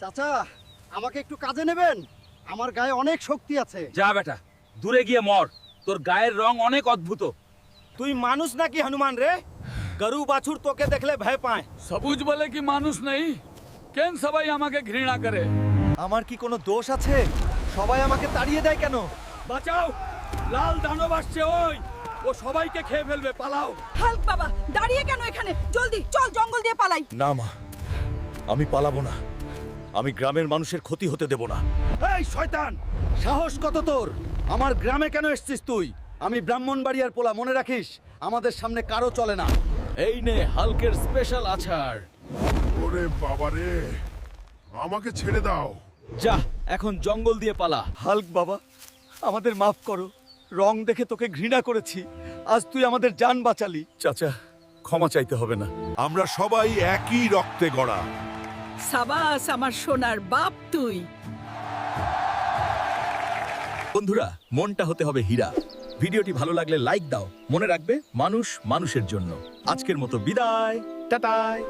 চাচা আমাকে একটু কাজে নেবেন? আমার গায়ে অনেক শক্তি আছে। যা বেটা দূরে গিয়ে মর। তোর গায়ের রং অনেক অদ্ভুত। তুই মানুষ নাকি হনুমান রে? গরু বাছুর তোকে দেখলে ভয় পায়। সবুজ বলে কি মানুষ নেই? কেন সবাই আমাকে ঘৃণা করে? আমার কি কোনো দোষ আছে? সবাই আমাকে তাড়িয়ে দেয় কেন? বাঁচাও! লাল দানব আসছে ওই! ও সবাইকে খেয়ে ফেলবে পালাও! হাল্ক বাবা দাঁড়িয়ে কেন এখানে? জলদি চল জঙ্গল দিয়ে পালাই। না মা আমি পালাবো না। আমি গ্রামের মানুষের ক্ষতি হতে দেব না। এই শয়তান! সাহস কত তোর? আমার গ্রামে কেন এসছিস তুই? আমি ব্রাহ্মণবাড়িয়ার পোলা মনে রাখিস? আমাদের সামনে কারও চলে না। এই নে হালকের স্পেশাল আছাড়। ওরে বাবা রে! আমাকে ছেড়ে দাও। যা এখন জঙ্গল দিয়ে পালা। হাল্ক বাবা আমাদের মাফ করো। রং দেখে তোকে ঘৃণা করেছি। আজ তুই আমাদের জান বাঁচালি। চাচা ক্ষমা চাইতে হবে না। আমরা সবাই একই রক্তে গড়া। সাবাস, আমার সোনার বাপ তুই। বন্ধুরা, মনটা হতে হবে হীরা। ভিডিওটি ভালো লাগলে লাইক দাও। মনে রাখবে, মানুষ মানুষের জন্য। আজকের মতো বিদায়। টাটায়